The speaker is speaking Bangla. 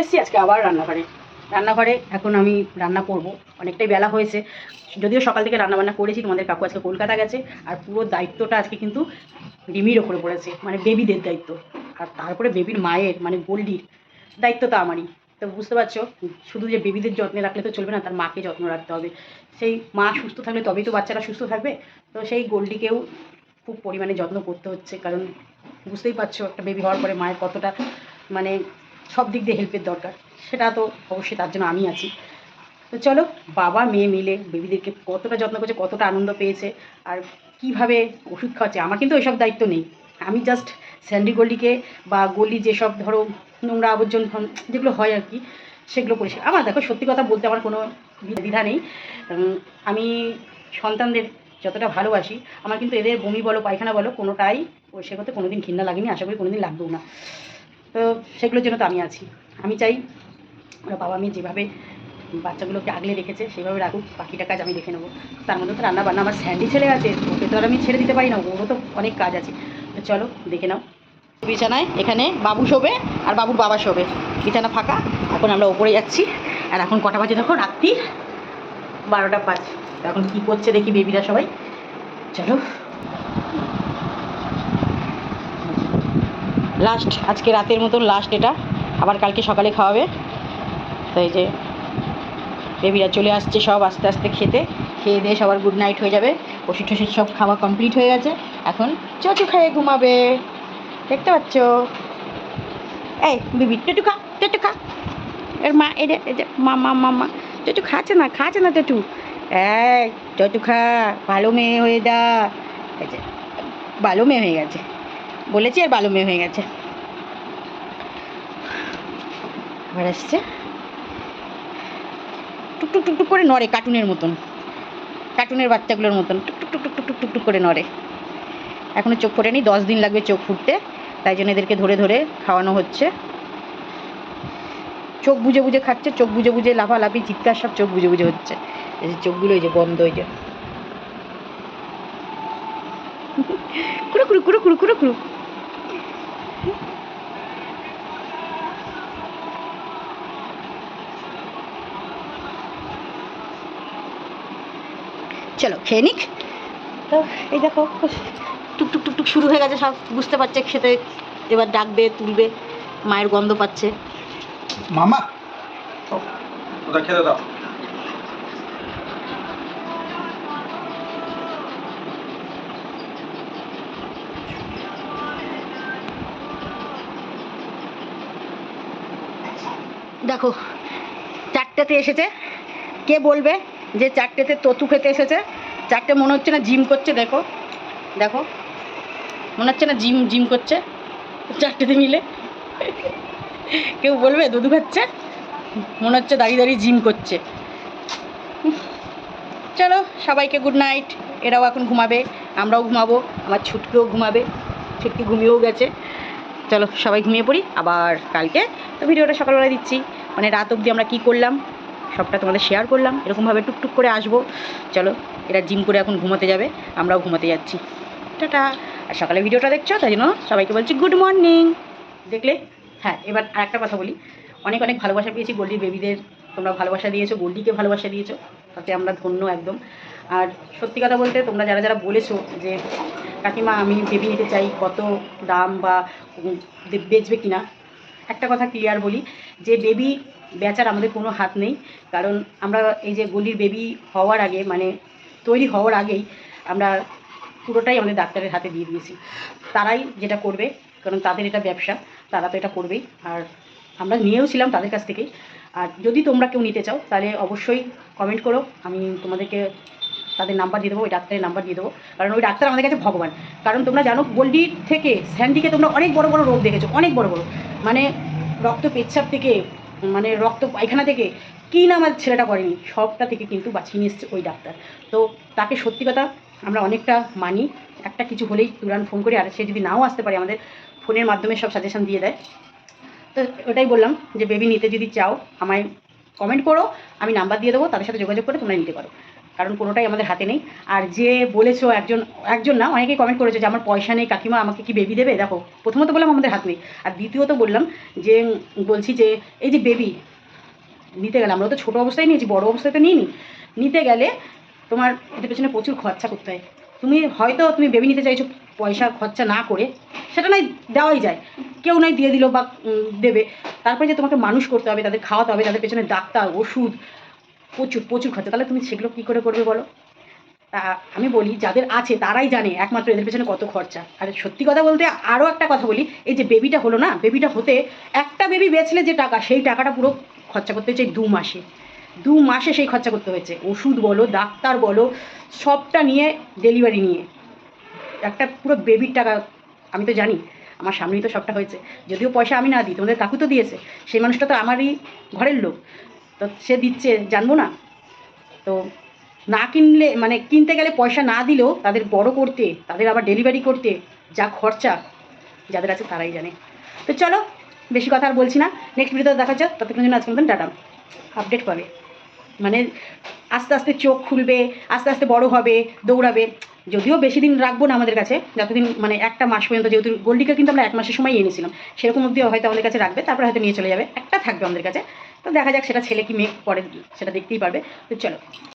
এসেছি আজকে আবার রান্নাঘরে। রান্নাঘরে এখন আমি রান্না করব। অনেকটাই বেলা হয়েছে। যদিও সকাল থেকে রান্না বান্না করেছি, তোমাদের কাকু আজকে কলকাতা গেছে। আর পুরো দায়িত্বটা আজকে কিন্তু রিমির ওপরে পড়েছে মানে বেবিদের দায়িত্ব। আর তারপরে বেবির মায়ের মানে গোল্ডির দায়িত্ব তো আমারই। তো বুঝতে পারছ? শুধু যে বেবিদের যত্নে রাখলে তো চলবে না, তার মাকে যত্ন রাখতে হবে। সেই মা সুস্থ থাকলে তবেই তো বাচ্চারা সুস্থ থাকবে। তো সেই গোল্ডিকেও খুব পরিমাণে যত্ন করতে হচ্ছে। কারণ বুঝতেই পারছ, একটা বেবি হওয়ার পরে মায়ের কতটা মানে সব দিক দিয়ে হেল্পের দরকার। সেটা তো অবশ্যই তার জন্য আমি আছি। তো চলো, বাবা, মেয়ে মিলে বেবিদেরকে কতটা যত্ন করছে, কতটা আনন্দ পেয়েছে, আর কীভাবে ওষুধ খাওয়াচ্ছে, আমার কিন্তু ওইসব দায়িত্ব নেই। আমি জাস্ট স্যান্ডি গলিকে বা গলি যেসব ধরো নোংরা আবর্জন যেগুলো হয় আর কি, সেগুলো পরিষ্কার আমার দেখো, সত্যি কথা বলতে আমার কোনো দ্বিধা নেই। আমি সন্তানদের যতটা ভালোবাসি, আমার কিন্তু এদের বমি বলো, পায়খানা বলো, কোনোটাই করতে কোনোদিন ঘৃণা লাগেনি, আশা করি কোনোদিন লাগবেও না। তো সেগুলোর জন্য তো আমি আছি। আমি চাই ওরা বাবা মেয়ে যেভাবে বাচ্চাগুলোকে আগলে রেখেছে, সেভাবে রাখুক, বাকিটা কাজ আমি দেখে নেব। তার মধ্যে তো রান্না বান্না, আমার স্যান্ডি ছেলে আছে, ওকে তো আর আমি ছেড়ে দিতে পারি না, ওরও তো অনেক কাজ আছে। তো চলো, দেখে নাও। বিছানায়, এখানে বাবু শোবে আর বাবুর বাবা শোবে। বিছানা ফাঁকা, এখন আমরা ওপরে যাচ্ছি। আর এখন কটা বাজে দেখো? রাত্রি বারোটা পাঁচ। এখন কী করছে দেখি বেবিরা সবাই। চলো। লাস্ট আজকে রাতের মতন লাস্ট এটা। আবার কালকে সকালে খাওয়াবে। তো এই যে বেবিরা চলে আসছে সব আস্তে আস্তে খেতে। খেয়ে দিয়ে সবার গুড নাইট হয়ে যাবে। ওষুধ টষুধ সব খাওয়া কমপ্লিট হয়ে গেছে। এখন চচু খেয়ে ঘুমাবে। দেখতে পাচ্ছ? এই বিবি টেটু খা টেটু খা। এর মা এটা মা মা মা মা। টেটু খাচ্ছে না খাচ্ছে না টেটু। এই টেটু খা, ভালো মেয়ে হয়ে যে, ভালো মেয়ে হয়ে গেছে। বলেছি আর ভালো মেয়ে হয়ে গেছে আবার আসছে টুকটুক টুকটুক করে নড়ে কার্টুনের মতন কার্টুনের বাচ্চাগুলোর মতন টুকটুক টুকটুক টুকটুক টুকটুক করে নড়ে এখনও চোখ ফোটেনি দশ দিন লাগবে চোখ ফুটতে তাই জন্য এদেরকে ধরে ধরে খাওয়ানো হচ্ছে চোখ বুঝে বুঝে খাচ্ছে চোখ বুঝে বুঝে লাফালাফি চিৎকার সব চোখ বুঝে বুঝে হচ্ছে এই যে চোখগুলো এই যে বন্ধ হয়ে যে কুড়ু কুড়ু কুড়ু কুড়ু কুড়ু চলো খেয়ে নিক। তো এই দেখো টুকটুক টুকটুক শুরু হয়ে গেছে সব বুঝতে পারছে খেতে এবার ডাকবে তুলবে মায়ের গন্ধ পাচ্ছে। মামা ওটা খেতে দাও। দেখো, চারটেতে এসেছে। কে বলবে যে চারটেতে ততু খেতে এসেছে? চারটে মনে হচ্ছে না জিম করছে, দেখো। দেখো, মনে হচ্ছে না জিম জিম করছে। চারটেতে মিলে। কেউ বলবে দুধু খাচ্ছে? মনে হচ্ছে দাঁড়িয়ে দাঁড়িয়ে জিম করছে। চলো, সবাইকে গুড নাইট এরাও এখন ঘুমাবে, আমরাও ঘুমাবো, আমার ছুটকেও ঘুমাবে ছুটকি ঘুমিয়েও গেছে। চলো সবাই ঘুমিয়ে পড়ি, আবার কালকে তো ভিডিওটা সকালবেলা দিচ্ছি। মানে রাত অবধি আমরা কী করলাম, সবটা তোমাদের শেয়ার করলাম, এরকমভাবে টুকটুক করে আসব। চলো, এরা জিম করে এখন ঘুমাতে যাবে, আমরাও ঘুমাতে যাচ্ছি। টাটা। আর সকালে ভিডিওটা দেখছ, তাই জন্য সবাইকে বলছি গুড মর্নিং দেখলে? হ্যাঁ এবার আর একটা কথা বলি। অনেক অনেক ভালোবাসা পেয়েছি গোল্ডির বেবিদের তোমরা ভালোবাসা দিয়েছ গোল্ডিকে ভালোবাসা দিয়েছ। তাতে আমরা ধন্য একদম। আর সত্যি কথা বলতে তোমরা যারা যারা বলেছ যে, কাকিমা, আমি বেবি নিতে চাই কত দাম বা বেচবে কিনা, একটা কথা ক্লিয়ার বলি, যে বেবি বেচার আমাদের কোনো হাত নেই। কারণ আমরা এই যে গলির বেবি হওয়ার আগে মানে তৈরি হওয়ার আগেই আমরা পুরোটাই আমাদের ডাক্তারের হাতে দিয়ে দিয়েছি। তারাই যেটা করবে, কারণ তাদের এটা ব্যবসা, তারা তো এটা করবেই। আর আমরা নিয়েও ছিলাম তাদের কাছ থেকেই। আর যদি তোমরা কেউ নিতে চাও, তাহলে অবশ্যই কমেন্ট করো। আমি তোমাদেরকে তাদের নাম্বার দিয়ে দেবো, ওই ডাক্তারের নাম্বার দিয়ে দেবো। কারণ ওই ডাক্তার আমাদের কাছে ভগবান। কারণ তোমরা জানো, গোল্ডি থেকে স্যান্ডিকে তোমরা অনেক বড় বড় রোগ দেখেছ, অনেক বড় বড়। মানে রক্ত পেচ্ছাপ থেকে মানে রক্ত পায়খানা থেকে, কী না আমার ছেলেটা করেনি, সবটা থেকে কিন্তু বাঁচিয়ে নিয়ে এসছে ওই ডাক্তার। তো তাকে সত্যি কথা আমরা অনেকটা মানি, একটা কিছু হলেই তুরান ফোন করি, আর সে যদি নাও আসতে পারে আমাদের ফোনের মাধ্যমে সব সাজেশন দিয়ে দেয়। তো ওটাই বললাম যে বেবি নিতে যদি চাও, আমায় কমেন্ট করো, আমি নাম্বার দিয়ে দেবো, তাদের সাথে যোগাযোগ করে তোমরা নিতে পারো। কারণ কোনোটাই আমাদের হাতে নেই। আর যে বলেছ একজন একজন না, অনেকেই কমেন্ট করেছে যে আমার পয়সা নেই, কাকিমা আমাকে কি বেবি দেবে? দেখো, প্রথমত বললাম আমাদের হাত নেই। আর দ্বিতীয়ত বললাম যে, বলছি যে, এই যে বেবি নিতে গেলে, আমরা তো ছোটো অবস্থায় নিয়েছি, বড় অবস্থায় তো নিইনি। নিতে গেলে তোমার, এদের পেছনে প্রচুর খরচা করতে হয়। তুমি হয়তো তুমি বেবি নিতে চাইছো, পয়সা খরচা না করে, সেটা নয়, দেওয়াই যায়। কেউ নয় দিয়ে দিল বা দেবে। তারপরে যে তোমাকে মানুষ করতে হবে, তাদের খাওয়াতে হবে, তাদের পেছনে ডাক্তার, ওষুধ প্রচুর প্রচুর খরচা। তাহলে তুমি সেগুলো কী করে করবে বলো? তা আমি বলি, যাদের আছে তারাই জানে একমাত্র এদের পেছনে কত খরচা। আর সত্যি কথা বলতে আরও একটা কথা বলি, এই যে বেবিটা হলো না বেবিটা হতে একটা বেবি বেচলে যে টাকা, সেই টাকাটা পুরো খরচা করতে হয়েছে দু মাসে। দু মাসে সেই খরচা করতে হয়েছে। ওষুধ বলো, ডাক্তার বলো, সবটা নিয়ে ডেলিভারি নিয়ে। একটা পুরো বেবির টাকা, আমি তো জানি, আমার সামনেই তো সবটা হয়েছে। যদিও পয়সা আমি না দিই, তোমাদের কাকু তো দিয়েছে। সেই মানুষটা তো আমারই ঘরের লোক। তো সে দিচ্ছে, জানব না। তো না কিনলে মানে কিনতে গেলে পয়সা না দিলেও তাদের বড় করতে, তাদের আবার ডেলিভারি করতে যা খরচা, যাদের আছে তারাই জানে। তো চলো, বেশি কথা আর বলছি না। নেক্সট ভিডিওতে দেখা যাক। ততক্ষণ জন্য আজকে মতন টাটা। আপডেট পাবে। মানে আস্তে আস্তে চোখ খুলবে, আস্তে আস্তে বড় হবে, দৌড়াবে। যদিও বেশি দিন রাখব না আমাদের কাছে। যতদিন মানে একটা মাস পর্যন্ত যেহেতু গোল্ডিকে কিন্তু আমরা এক মাসের সময় এনেছিলাম। সেরকম অবধি হয়তো আমাদের কাছে রাখবে, তারপরে হয়তো নিয়ে চলে যাবে। একটা থাকবে আমাদের কাছে। তো দেখা যাক সেটা ছেলে কি মেয়ে পরে সেটা দেখতেই পারবে। তো চলো।